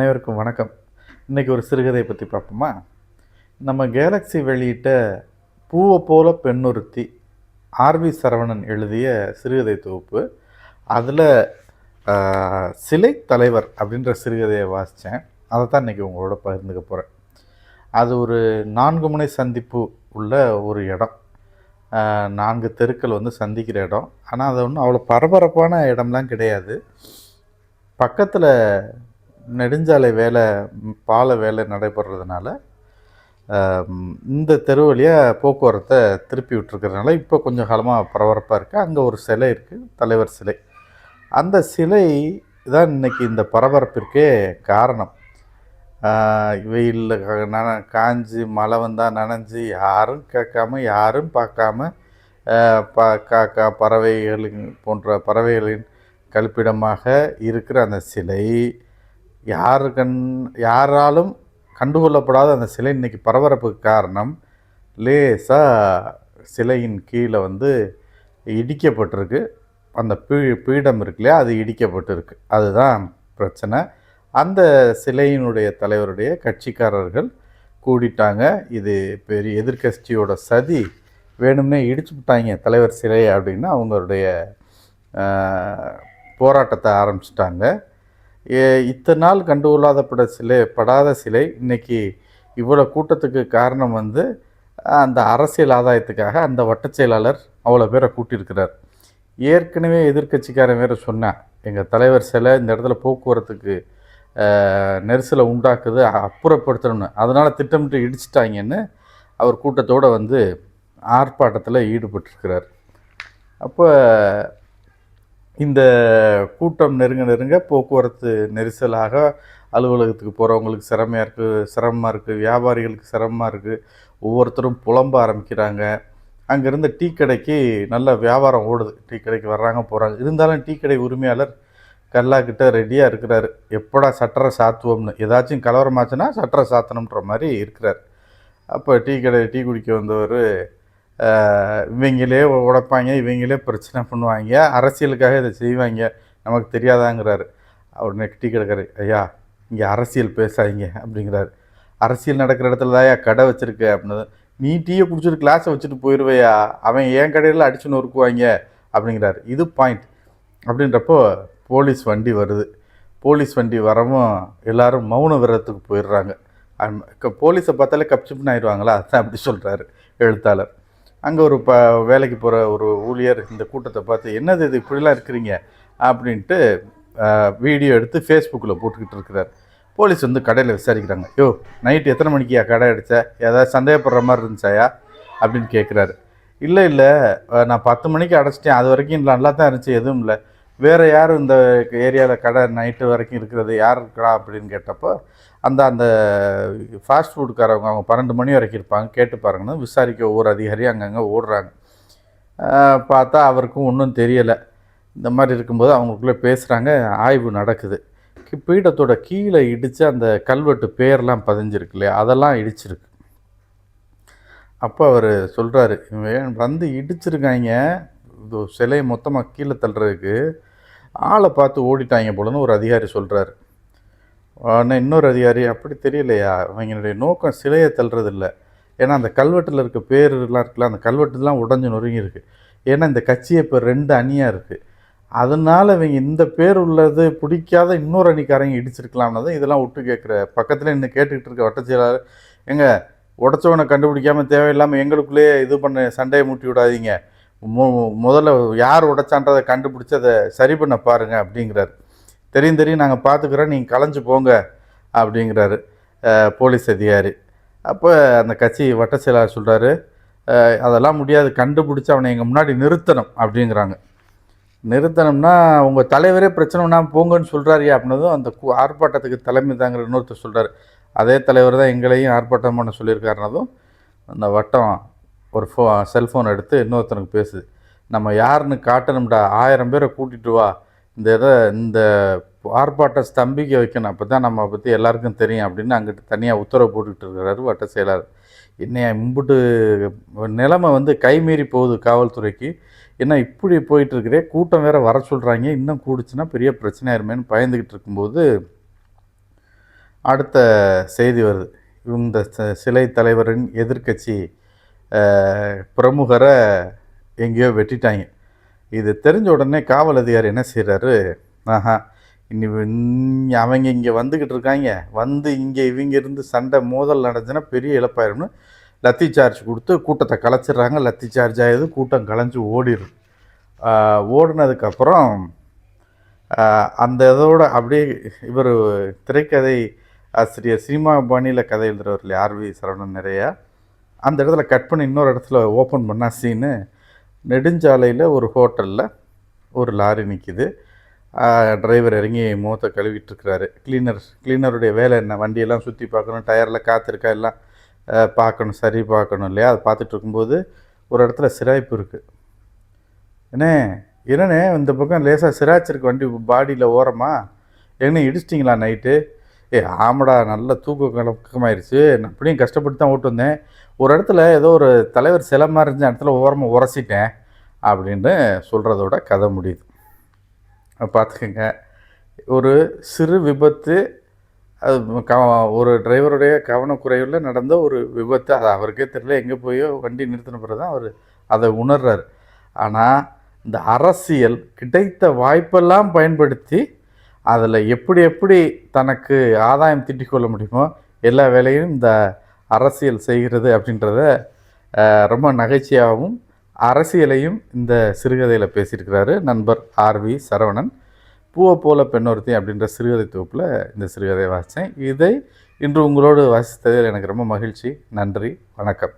அனைவருக்கும் வணக்கம். இன்றைக்கி ஒரு சிறுகதையை பற்றி பார்ப்போமா? நம்ம கேலக்ஸி வெளியிட்ட பூவை போல பெண்ணுறுத்தி ஆர்வி சரவணன் எழுதிய சிறுகதை தொகுப்பு. அதில் சிலை தலைவர் அப்படின்ற சிறுகதையை வாசித்தேன் அதை தான் இன்றைக்கி உங்களோட பகிர்ந்துக்க போகிறேன் அது ஒரு நான்கு முனை சந்திப்பு உள்ள ஒரு இடம். நான்கு தெருக்கள் வந்து சந்திக்கிற இடம். ஆனால் அது ஒன்றும் அவ்வளோ பரபரப்பான இடம்லாம் கிடையாது. பக்கத்தில் நெடுஞ்சாலை வேலை பால வேலை நடைபெறதுனால இந்த தெரு வழியாக போக்குவரத்தை திருப்பி விட்டுருக்கிறதுனால இப்போ கொஞ்சம் காலமாக பரபரப்பாக இருக்குது அங்கே ஒரு சிலை இருக்குது தலைவர் சிலை. அந்த சிலை தான் இன்னைக்கு இந்த பரபரப்பிற்கே காரணம். வெயிலில் நன காஞ்சி மழை வந்தால் நனைஞ்சு யாரும் கேட்காம யாரும் பார்க்காம ப காக்கா பறவைகளின் போன்ற பறவைகளின் கழிப்பிடமாக இருக்கிற அந்த சிலை யாரு கண் யாராலும் கண்டுகொள்ளப்படாத அந்த சிலை இன்னைக்கு பரபரப்புக்கு காரணம் லேசாக சிலையின் கீழே வந்து இடிக்கப்பட்டிருக்கு. அந்த பீ பீடம் இருக்கு இல்லையா அது இடிக்கப்பட்டிருக்கு. அதுதான் பிரச்சனை. அந்த சிலையினுடைய தலைவருடைய கட்சிக்காரர்கள் கூடிட்டாங்க. இது பெரிய எதிர்க்கட்சியோட சதி. வேணும்னே இடிச்சு விட்டாங்க தலைவர் சிலை அப்படின்னு அவங்களுடைய போராட்டத்தை ஆரம்பிச்சிட்டாங்க. இத்தனை நாள் கண்டுகொள்ளாதப்பட சிலை படாத சிலை இன்னைக்கு இவ்வளோ கூட்டத்துக்கு காரணம் வந்து அந்த அரசியல் ஆதாயத்துக்காக அந்த வட்ட செயலாளர் அவ்வளோ பேரை கூட்டியிருக்கிறார். ஏற்கனவே எதிர்க்கட்சிக்காரன் வேறு சொன்னேன் எங்கள் தலைவர் சிலை இந்த இடத்துல போக்குவரத்துக்கு நெரிசலை உண்டாக்குது அப்புறப்படுத்தணும்னு. அதனால் திட்டமிட்டு இடிச்சிட்டாங்கன்னு அவர் கூட்டத்தோடு வந்து ஆர்ப்பாட்டத்தில் ஈடுபட்டிருக்கிறார். அப்போ இந்த கூட்டம் நெருங்க நெருங்க போக்குவரத்து நெரிசலாக அலுவலகத்துக்கு போகிறவங்களுக்கு சிரமையாக இருக்குது சிரமமாக இருக்குது வியாபாரிகளுக்கு சிரமமாக இருக்குது ஒவ்வொருத்தரும் புலம்ப ஆரம்பிக்கிறாங்க. அங்கேருந்து டீ கடைக்கு நல்ல வியாபாரம் ஓடுது. டீ கடைக்கு வர்றாங்க போகிறாங்க இருந்தாலும் டீ கடை உரிமையாளர் கல்லாக்கிட்ட ரெடியாக இருக்கிறாரு. எப்படா சட்டரை சாத்துவோம்னு. ஏதாச்சும் கலவரமாச்சுன்னா சட்டரை சாத்தணுன்ற மாதிரி இருக்கிறார். அப்போ டீ கடை டீ குடிக்க வந்தவர் இவங்களே உடைப்பாங்க இவங்களே பிரச்சனை பண்ணுவாங்க அரசியலுக்காக இதை செய்வாங்க நமக்கு தெரியாதாங்கிறாரு. அவர் நெட்டி கடைக்காரு ஐயா இங்கே அரசியல் பேசாதீங்க அப்படிங்கிறாரு. அரசியல் நடக்கிற இடத்துல தான் கடை வச்சுருக்கு அப்படின்னு நீ டீயை குடிச்சிட்டு கிளாஸை வச்சுட்டு போயிடுவையா அவன் என் கடையில் அடிச்சு நொறுக்குவாங்க அப்படிங்கிறாரு. இது பாயிண்ட் அப்படின்றப்போ போலீஸ் வண்டி வருது. போலீஸ் வண்டி வரவும் எல்லாரும் மௌன விரதத்துக்கு போயிடுறாங்க. போலீஸை பார்த்தாலே கப்சிப்னு ஆயிடுவாங்களா? அதான் அப்படி சொல்கிறாரு எழுத்தாளர். அங்கே ஒரு ப வேலைக்கு போகிற ஒரு ஊழியர் இந்த கூட்டத்தை பார்த்து என்னது இது? இப்படிலாம் இருக்கிறீங்க? அப்படின்ட்டு வீடியோ எடுத்து ஃபேஸ்புக்கில் போட்டுக்கிட்டு இருக்கிறார். போலீஸ் வந்து கடையில் விசாரிக்கிறாங்க. யோ நைட்டு எத்தனை மணிக்கியா? கடை அடித்த ஏதாவது சந்தேகப்படுற மாதிரி இருந்துச்சாயா? அப்படின்னு கேட்குறாரு இல்லை இல்லை. நான் பத்து மணிக்கு அடைச்சிட்டேன். அது வரைக்கும் நல்லா தான் இருந்துச்சு. எதுவும் இல்லை. வேறு யாரும் இந்த ஏரியாவில் கடை நைட்டு வரைக்கும் இருக்கிறது யார் இருக்கா அப்படின்னு கேட்டப்போ அந்த அந்த ஃபாஸ்ட் ஃபுட்காரவங்க அவங்க பன்னெண்டு மணி வரைக்கும் இருப்பாங்க. கேட்டு பாருங்கன்னு விசாரிக்க ஒவ்வொரு அதிகாரி அங்கங்கே ஓடுறாங்க. பார்த்தா அவருக்கும் ஒன்றும் தெரியலை. இந்த மாதிரி இருக்கும்போது அவங்களுக்குள்ளே பேசுகிறாங்க ஆய்வு நடக்குது. பீடத்தோட கீழே இடித்து அந்த கல்வெட்டு பேர்லாம் பதிஞ்சிருக்கு இல்லையா? அதெல்லாம் இடிச்சிருக்கு. அப்போ அவர் சொல்கிறாரு வந்து இடிச்சிருக்காங்க இது சிலையை மொத்தமாக கீழே தள்ளுறதுக்கு ஆளை பார்த்து ஓடிட்டாங்க போலன்னு ஒரு அதிகாரி சொல்கிறாரு ஆனால் இன்னொரு அதிகாரி அப்படி தெரியலையா? அவங்களுடைய நோக்கம் சிலையை தள்ளுறது இல்லை ஏன்னா அந்த கல்வெட்டில் இருக்க பேர்லாம் இருக்குல்ல அந்த கல்வெட்டுலாம் உடஞ்சி நொறுங்கி இருக்குது ஏன்னா இந்த கட்சியை இப்போ ரெண்டு அணியாக இருக்குது அதனால் இவங்க இந்த பேர் உள்ளது பிடிக்காத இன்னொரு அணிக்காரங்க இடிச்சிருக்கலாம்னு தான் இதெல்லாம் விட்டு கேட்குற பக்கத்தில் இன்னும் கேட்டுக்கிட்டு இருக்க வட்டச் எங்கள் உடச்சவனை கண்டுபிடிக்காமல் தேவையில்லாமல் எங்களுக்குள்ளேயே இது பண்ண சண்டையை மூட்டி விடாதீங்க. முதல்ல யார் உடைச்சான்றதை கண்டுபிடிச்சி அதை சரி பண்ண பாருங்க அப்படிங்கிறாரு. தெரியும் தெரியும் நாங்கள் பார்த்துக்குறோம் நீங்கள் கலைஞ்சு போங்க அப்படிங்கிறாரு போலீஸ் அதிகாரி. அப்போ அந்த கட்சி வட்ட செயலாளர் சொல்கிறாரு அதெல்லாம் முடியாது கண்டுபிடிச்சி அவனை எங்கள் முன்னாடி நிறுத்தணும் அப்படிங்கிறாங்க. நிறுத்தணும்னா உங்கள் தலைவரே பிரச்சனை பண்ணாமல் போங்கன்னு சொல்கிறாரியா அப்படின்னதும் அந்த கு- ஆர்ப்பாட்டத்துக்கு தலைமை தாங்கிற இன்னொருத்தர் சொல்கிறார் அதே தலைவர் தான் எங்களையும் ஆர்ப்பாட்டம் பண்ண சொல்லியிருக்காருனதும் அந்த வட்டம் ஒரு ஃபோ செல்ஃபோன் எடுத்து இன்னொருத்தனுக்கு பேசுது. நம்ம யாருன்னு காட்டணும்டா ஆயிரம் பேரை கூட்டிட்டு வா. இந்த இதை இந்த ஆர்ப்பாட்ட ஸ்தம்பிக்க வைக்கணும். அப்போ தான் நம்ம பற்றி எல்லாருக்கும் தெரியும் அப்படின்னு அங்கிட்டு தனியாக உத்தரவு போட்டுக்கிட்டு இருக்கிறாரு வட்ட செயலாளர். என்னைய இம்புட்டு நிலைமை வந்து கைமீறி போகுது காவல்துறைக்கு. ஏன்னா இப்படி போயிட்டுருக்கிறே கூட்டம் வேறு வர சொல்கிறாங்க இன்னும் கூடுச்சுன்னா பெரிய பிரச்சனை இருமேன்னு பயந்துக்கிட்டு இருக்கும்போது அடுத்த செய்தி வருது. இந்த சிலை தலைவரின் எதிர்க்கட்சி பிரமுகரை எங்கேயோ வெட்டிட்டாங்க. இது தெரிஞ்ச உடனே காவல் அதிகாரி என்ன செய்கிறாரு ஆஹா இனி அவங்க இங்கே வந்துக்கிட்டு இருக்காங்க. வந்து இங்கே இவங்க இருந்து சண்டை மோதல் நடந்துச்சுன்னா பெரிய இழப்பாயிரும்னு லத்தி சார்ஜ் கொடுத்து கூட்டத்தை கலைச்சிடுறாங்க. லத்தி சார்ஜ் ஆகிடுது கூட்டம் கலைஞ்சு ஓடிடும் ஓடினதுக்கப்புறம் அந்த இதோட அப்படியே இவர் திரைக்கதை ஆசிரியர் சினிமா பாணியில் கதை எழுதுறவர் இல்லையா? ஆர்வி சரவணன் நிறையா. அந்த இடத்துல கட் பண்ணி இன்னொரு இடத்துல ஓப்பன் பண்ணா சீனு நெடுஞ்சாலையில் ஒரு ஹோட்டலில் ஒரு லாரி நிற்கிது டிரைவர் இறங்கி முகத்தை கழுவிட்டு இருக்கிறாரு. கிளீனர் கிளீனருடைய வேலை என்ன? வண்டியெல்லாம் சுற்றி பார்க்கணும் டயரில் காத்திருக்கா எல்லாம் பார்க்கணும் சரி பார்க்கணும் இல்லையா? அதை பார்த்துட்டு இருக்கும்போது ஒரு இடத்துல சிராய்ப்பு இருக்குது என்ன என்னண்ணே இந்த பக்கம் லேசாக சிராச்சிருக்கு வண்டி பாடியில் ஓரமா? என்ன இடிச்சிட்டிங்களா நைட்டு ஏ ஆமடா நல்ல தூக்க கலக்கமாயிருச்சு. நான் அப்படியும் கஷ்டப்பட்டு தான் ஓட்டு வந்தேன். ஒரு இடத்துல ஏதோ ஒரு தலைவர் சிலை மாதிரி இருந்த இடத்துல ஓரமாக உரசிட்டேன் அப்படின்னு சொல்கிறதோட கதை முடியுது. பார்த்துக்கோங்க. ஒரு சிறு விபத்து அது க ஒரு டிரைவருடைய கவனக்குறைவில் நடந்த ஒரு விபத்து அது அவருக்கே தெரியல எங்கே போயோ வண்டி நிறுத்தின பிறகு தான் அவர் அதை உணர்றார். ஆனால் இந்த அரசியல் கிடைத்த வாய்ப்பெல்லாம் பயன்படுத்தி அதில் எப்படி எப்படி தனக்கு ஆதாயம் திட்டிக்கொள்ள முடியுமோ எல்லா வேலையும் இந்த அரசியல் செய்கிறது அப்படின்றத ரொம்ப நகைச்சியாகவும் அரசியலையும் இந்த சிறுகதையில் பேசியிருக்கிறாரு நண்பர் ஆர்வி சரவணன். பூவை போல பெண்ணொருத்தி அப்படின்ற சிறுகதை தொகுப்பில் இந்த சிறுகதையை வாசித்தேன். இதை இன்று உங்களோடு வாசித்ததில் எனக்கு ரொம்ப மகிழ்ச்சி. நன்றி. வணக்கம்.